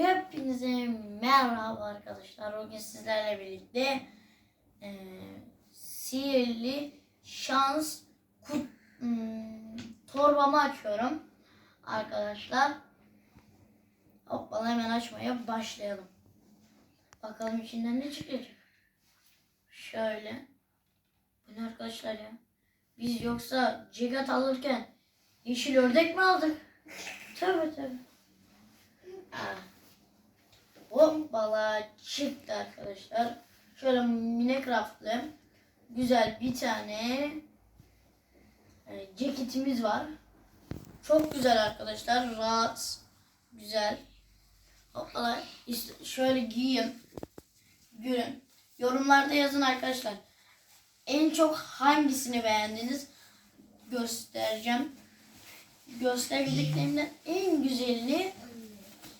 Hepinize merhaba arkadaşlar. Bugün sizlerle birlikte e, sihirli şans kut, hmm, torbamı açıyorum arkadaşlar. Hoppala hemen açmaya başlayalım. Bakalım içinden ne çıkacak. Şöyle. Bu ne arkadaşlar ya? Biz yoksa cegat alırken yeşil ördek mi aldık? Tövbe tövbe. Hoppala çıktı arkadaşlar. Şöyle Minecraft'lı güzel bir tane e, ceketimiz var. Çok güzel arkadaşlar. Rahat. Güzel. Hoppala şöyle giyeyim. Görün. Yorumlarda yazın arkadaşlar. En çok hangisini beğendiniz? Göstereceğim. Gösterebildiklerimden en güzelini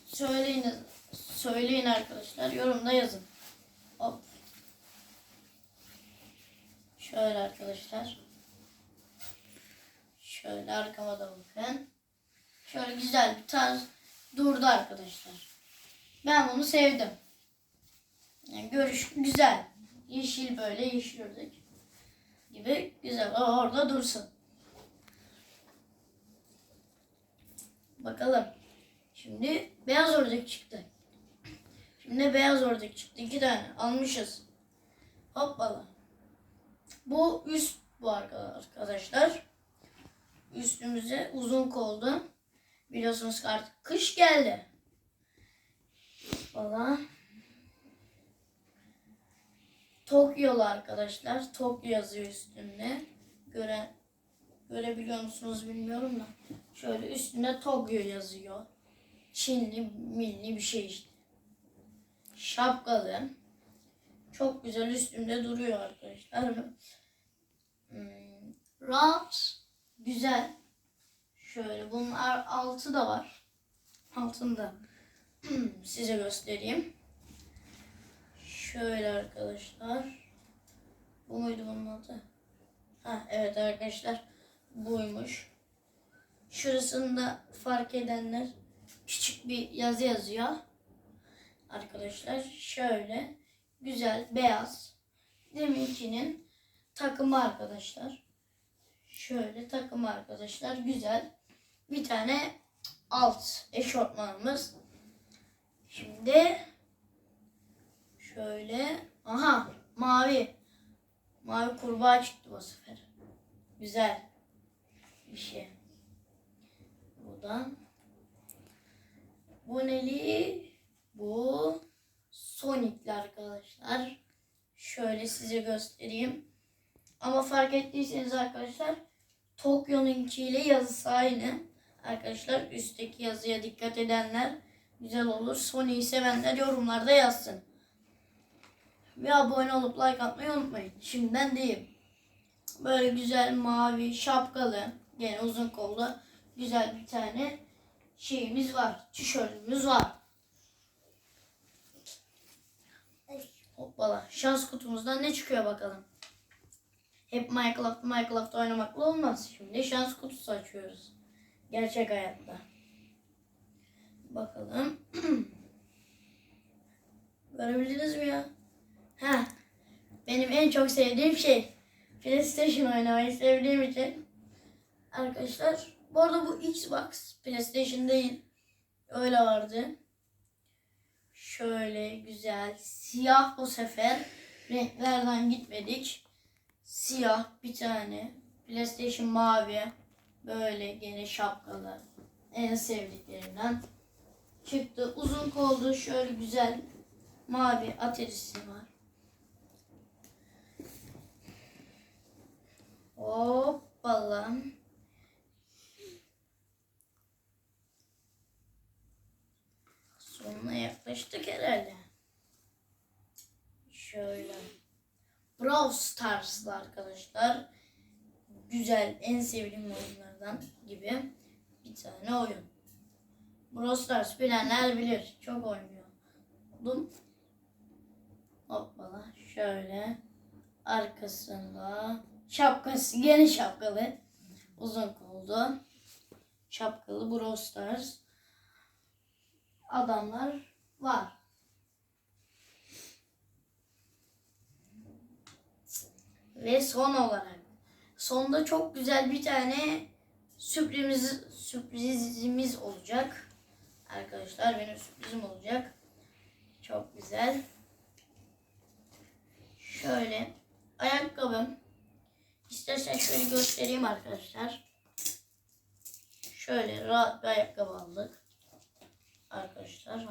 söyleyin, söyleyin arkadaşlar. Yorumda yazın. Hop. Şöyle arkadaşlar. Şöyle arkama da bakın. Şöyle güzel bir tarz durdu arkadaşlar. Ben bunu sevdim. Yani görüş güzel. Yeşil böyle yeşil ördek gibi güzel. O orada dursun. Bakalım. Şimdi beyaz ördek çıktı. Şimdi beyaz ördek çıktı. İki tane almışız. Hoppala. Bu üst bu arkadaşlar. Üstümüze uzun koldu. Biliyorsunuz ki artık kış geldi. Hoppala. Tokyo'lu arkadaşlar. Tokyo yazıyor üstünde. Göre, görebiliyor musunuz bilmiyorum da. Şöyle üstünde Tokyo yazıyor. Çinli milli bir şey işte. Şapkalı. Çok güzel üstünde duruyor arkadaşlar. Hmm, rahat. Güzel. Şöyle bunun altı da var. Altında size göstereyim. Şöyle arkadaşlar. Bu muydu bunun adı? Ha, evet arkadaşlar. Buymuş. Şurasında fark edenler küçük bir yazı yazıyor. Arkadaşlar şöyle güzel beyaz deminkinin takımı arkadaşlar. Şöyle takımı arkadaşlar güzel. Bir tane alt eşortmanımız. Şimdi şöyle aha mavi mavi kurbağa çıktı bu sefer. Güzel bir şey. Buradan bu neli? Bu Sonic'li arkadaşlar. Şöyle size göstereyim. Ama fark ettiyseniz arkadaşlar Tokyo'nunkiyle yazısı aynı. Arkadaşlar üstteki yazıya dikkat edenler güzel olur. Sonic'i sevenler yorumlarda yazsın. Ve abone olup like atmayı unutmayın. Şimdiden diyeyim. Böyle güzel mavi şapkalı, gene uzun kollu güzel bir tane şeyimiz var. Tişörtümüz var. Hoppala. Şans kutumuzdan ne çıkıyor bakalım. Hep Minecraft Minecraft oynamakla olmaz. Şimdi şans kutusu açıyoruz. Gerçek hayatta. Bakalım. Görebildiniz mi ya? Ha. Benim en çok sevdiğim şey. PlayStation oynamayı sevdiğim için. Arkadaşlar bu arada bu Xbox PlayStation değil. Öyle vardı. Şöyle güzel siyah bu sefer renklerden gitmedik. Siyah bir tane PlayStation mavi böyle gene şapkalı en sevdiklerimden çıktı. Uzun kollu şöyle güzel mavi aterisi var. Hoppala. Brawl Stars'lı arkadaşlar. Güzel, en sevdiğim oyunlardan gibi bir tane oyun. Brawl Stars bilenler bilir. Çok oynuyordum. Hoppala. Şöyle. Arkasında şapkası, yeni şapkalı. Uzun koldu. Şapkalı Brawl Stars adamlar var. Ve son olarak sonda çok güzel bir tane sürpriz sürprizimiz olacak. Arkadaşlar benim sürprizim olacak. Çok güzel. Şöyle ayakkabım. İstersen şöyle göstereyim arkadaşlar. Şöyle rahat bir ayakkabı aldık. Arkadaşlar.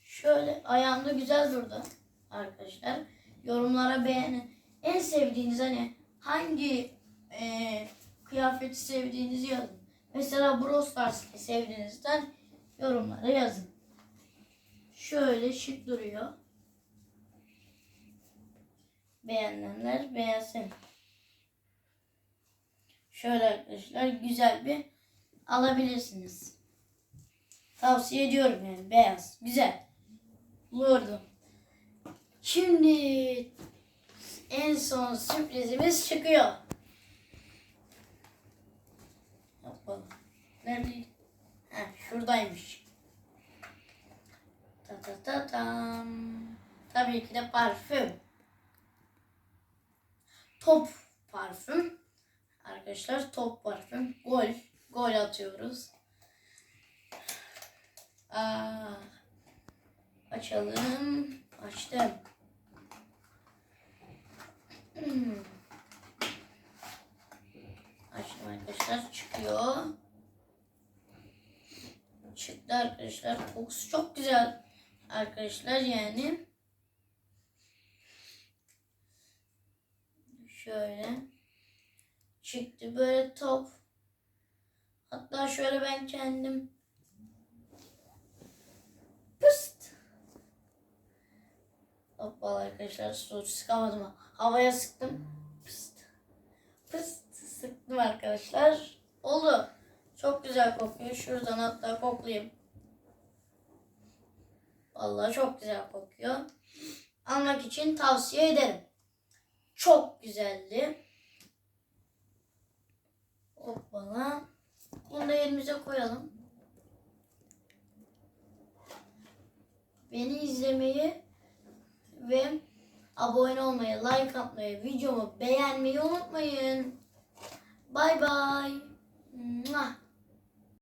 Şöyle ayağımda güzel durdu. Arkadaşlar. Yorumlara beğenin. En sevdiğiniz hani hangi eee, kıyafeti sevdiğinizi yazın. Mesela Brawl Stars'ı sevdiğinizden yorumlara yazın. Şöyle şık duruyor. Beğenenler beğensin. Şöyle arkadaşlar güzel bir alabilirsiniz. Tavsiye ediyorum yani beyaz. Güzel. Bulurdum. Şimdi en son sürprizimiz çıkıyor. Yapalım. Neredeydi? Ha, şuradaymış. Ta ta ta tam. Tabii ki de parfüm. Top parfüm. Arkadaşlar top parfüm. Gol. Gol atıyoruz. Aa, açalım. Açtım. Hmm. Açtım arkadaşlar. Çıkıyor. Çıktı arkadaşlar. Kokusu çok güzel. Arkadaşlar yani. Şöyle. Çıktı böyle top. Hatta şöyle ben kendim pıst. Hoppala arkadaşlar su sıkamadım. Havaya sıktım. Pıst. Pıst sıktım arkadaşlar. Oldu. Çok güzel kokuyor. Şuradan hatta koklayayım. Vallahi çok güzel kokuyor. Almak için tavsiye ederim. Çok güzeldi. Hoppala. Bunu da elimize koyalım. Beni izlemeyi ve abone olmayı, like atmayı, videomu beğenmeyi unutmayın. Bay bay. 嗯啊